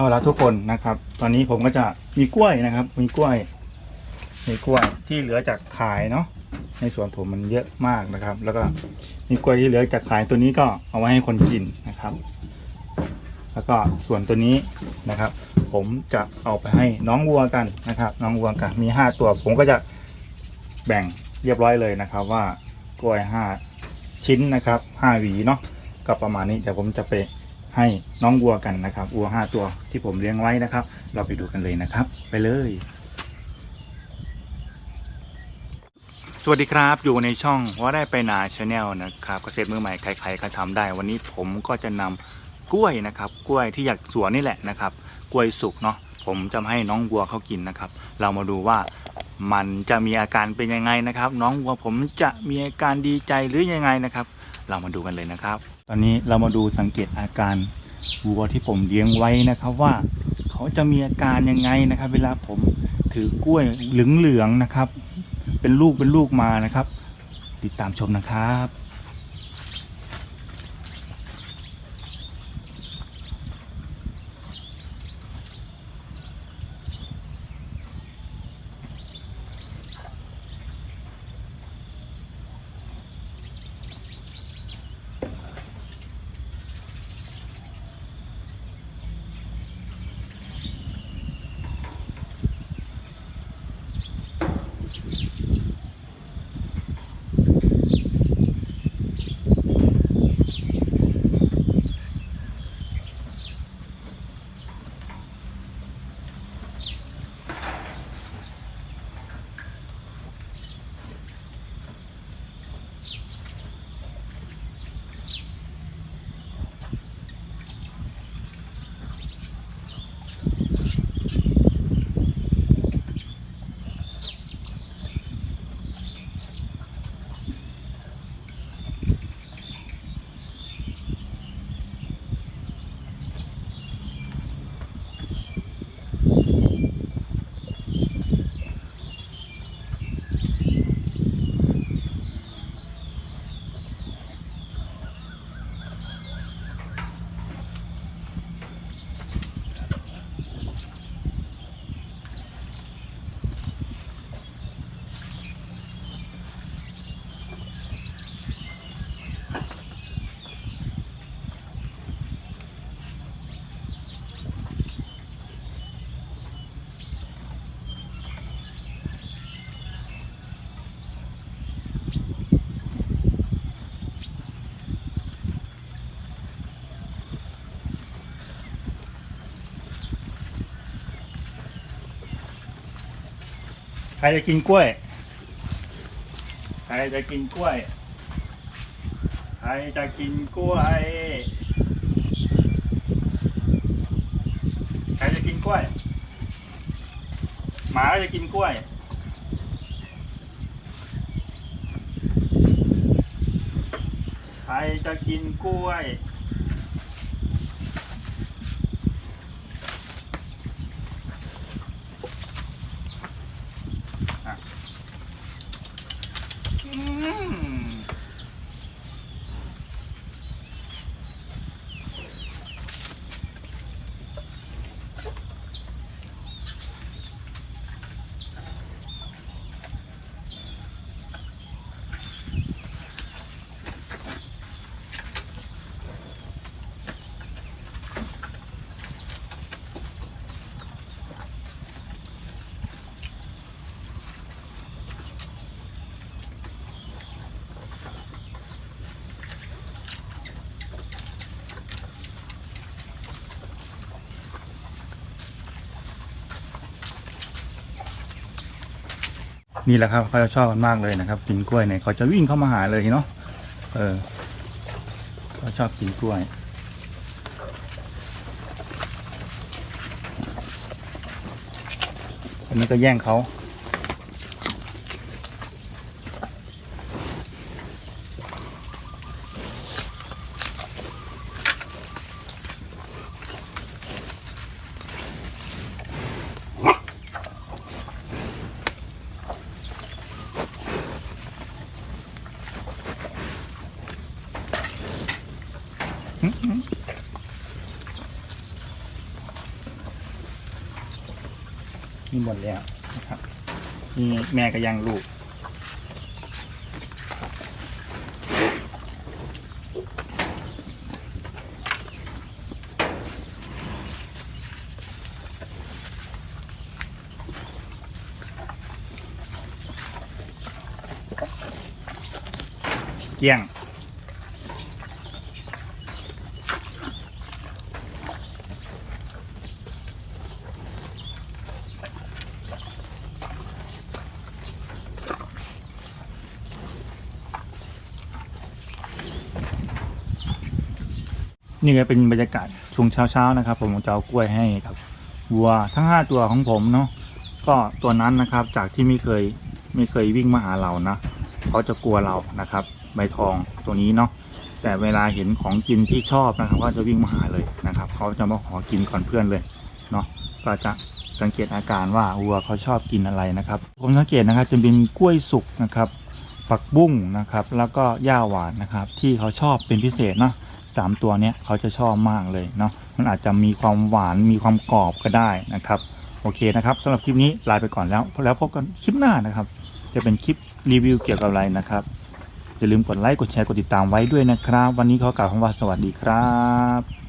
เอาละทุกคนนะครับ ตอนนี้ผมก็จะมีกล้วยนะครับ มีกล้วย มีกล้วยที่เหลือจากขายเนาะในสวนผมมันเยอะมากนะครับ แล้วก็มีกล้วยที่เหลือจากขายตัวนี้ก็เอาไว้ให้คนกินนะครับ แล้วก็ส่วนตัวนี้นะครับ ผมจะเอาไปให้น้องวัวกันนะครับ น้องวัวกันมีห้าตัว ผมก็จะแบ่งเรียบร้อยเลยนะครับ ว่ากล้วยห้าชิ้นนะครับห้าหวีเนาะก็ประมาณนี้เดี๋ยวผมจะไป ให้น้องวัวกันนะครับวัวห้าตัวที่ผมเลี้ยงไว้นะครับ เราไปดูกันเลยนะครับ ไปเลย สวัสดีครับอยู่ในช่องว่าได้ไปนาชาแนลนะครับเกษตรมือใหม่ใครๆก็ทำได้ วันนี้ผมก็จะนำกล้วยนะครับ กล้วยที่อยากสวนนี่แหละนะครับ กล้วยสุกเนาะผมจะให้น้องวัวเขากินนะครับ เรามาดูว่ามันจะมีอาการเป็นยังไงนะครับ น้องวัวผมจะมีอาการดีใจหรือยังไงนะครับ เรามาดูกันเลยนะครับ ตอนนี้เรามาดูสังเกตอาการวัวที่ผมเลี้ยงไว้นะครับว่าเขาจะมีอาการยังไงนะครับ เวลาผมถือกล้วยเหลืองๆนะครับ เป็นลูกเป็นลูกมานะครับ ติดตามชมนะครับ ใครจะกินกล้วย ใครจะกินกล้วย ใครจะกินกล้วย ใครจะกินกล้วย หมาจะกินกล้วย ใครจะกินกล้วย นี่แหละครับเขาจะชอบกันมากเลยนะครับ กินกล้วยเนี่ยเขาจะวิ่งเข้ามาหาเลยเนาะเออเขาชอบกินกล้วยอันนี้ก็แย่งเขา นี่หมดแล้วนะครับนี่แม่ก็ยังลูกเกี้ยง นี่ก็เป็นบรรยากาศช่วงเช้าๆนะครับ ผมจะเอากล้วยให้กับวัวทั้งห้าตัวของผมเนาะก็ตัวนั้นนะครับจากที่ไม่เคยไม่เคยวิ่งมาหาเรานะเขาจะกลัวเรานะครับ ใบทองตัวนี้เนาะแต่เวลาเห็นของกินที่ชอบนะครับ ก็จะวิ่งมาหาเลยนะครับเขาจะมาขอกินก่อนเพื่อนเลยเนาะก็จะสังเกตอาการว่าวัวเขาชอบกินอะไรนะครับผมสังเกตนะครับจะเป็นกล้วยสุกนะครับผักบุ้งนะครับ แล้วก็หญ้าหวานนะครับ ที่เขาชอบเป็นพิเศษเนาะ สามตัวเนี้ยเขาจะชอบมากเลยเนาะมันอาจจะมีความหวานมีความกรอบก็ได้นะครับ โอเคนะครับสำหรับคลิปนี้ลาไปก่อนแล้วแล้วพบกันคลิปหน้านะครับ จะเป็นคลิปรีวิวเกี่ยวกับอะไรนะครับอย่าลืมกดไลค์กดแชร์กดติดตามไว้ด้วยนะครับ วันนี้ขอกล่าวคำว่าสวัสดีครับ